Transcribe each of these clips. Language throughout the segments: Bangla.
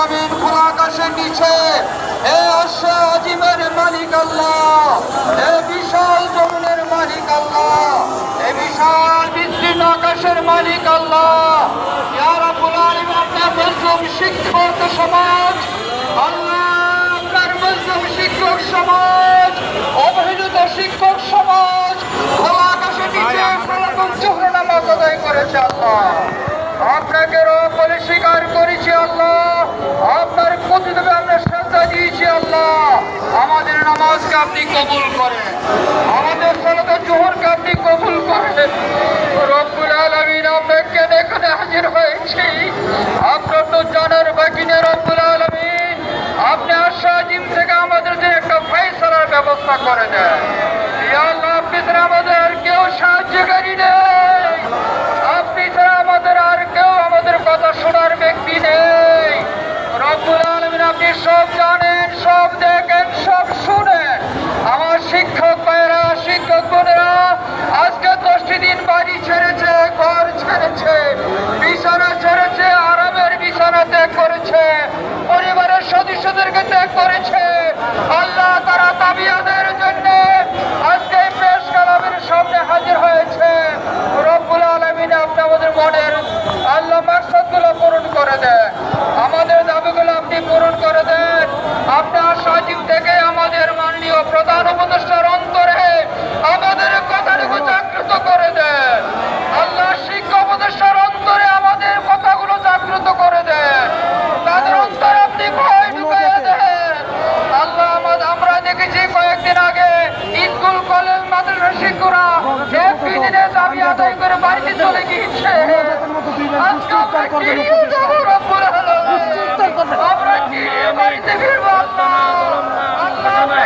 আলামিন খোলা আকাশের নিচে। এ আশা আজিমের মালিক আল্লাহ। এ বিশাল জমিনের মালিক আল্লাহ। এ বিশাল বিস্তীর্ণ আকাশের মালিক আল্লাহ। ইয়া রাব্বুল আলামিন আপনার মজলুম শিক্ষক সমাজ। আল্লাহ আপনার মজলুম শিক্ষক সমাজ অবহেলিত শিক্ষক সমাজ খোলা আকাশের নিচে সারাক্ষণ জোহর নামাজ আদায় করেছে আল্লাহ আপনাকে রব বলে স্বীকার করেছি আল্লাহ আপনার প্রতিদেবে আমরা শ্রদ্ধা দিয়েছি আমাদের নামাজকে আপনি কবুল করেন। আমাদের সনাতন জোহরকে আপনি কবুল করেন। রব্বুল হাজির হয়েছি। আপনার তো জানার বাকি নেই রব্বুল আলমিন। থেকে আমাদের জন্য একটা ফয়সালার ব্যবস্থা করে দেন। আপনার সচিব থেকে আমাদের মাননীয় প্রধান উপদেষ্টার অন্তরে আমাদের কথাটুকু জাগ্রত করে দেন। আল্লাহ শিক্ষা উপদেষ্টার অন্তরে আমাদের কথাগুলো জাগ্রত করে দেন। তাদের অন্তরে আপনি ভয় ঢুকিয়ে দেন। আল্লাহ আমাদের আমরা দেখেছি কয়েকদিন আগে স্কুল কলেজ মাদ্রাসা শিক্ষকরা দিনে দাবি আদায় করে বাড়িতে চলে গিয়েছে। আজকে আমরা কি? আমরা কি বাড়িতে ফিরবো আল্লাহ? আল্লাহ, আমরা কি নিয়ে বাড়িতে ফিরবো?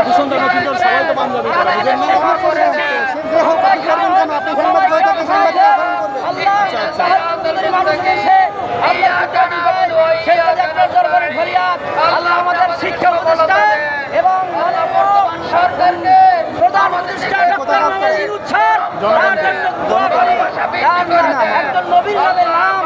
দূষণ জনসিন্দর সবাই তো পাঞ্জাবি একজন নবীর নামে নাম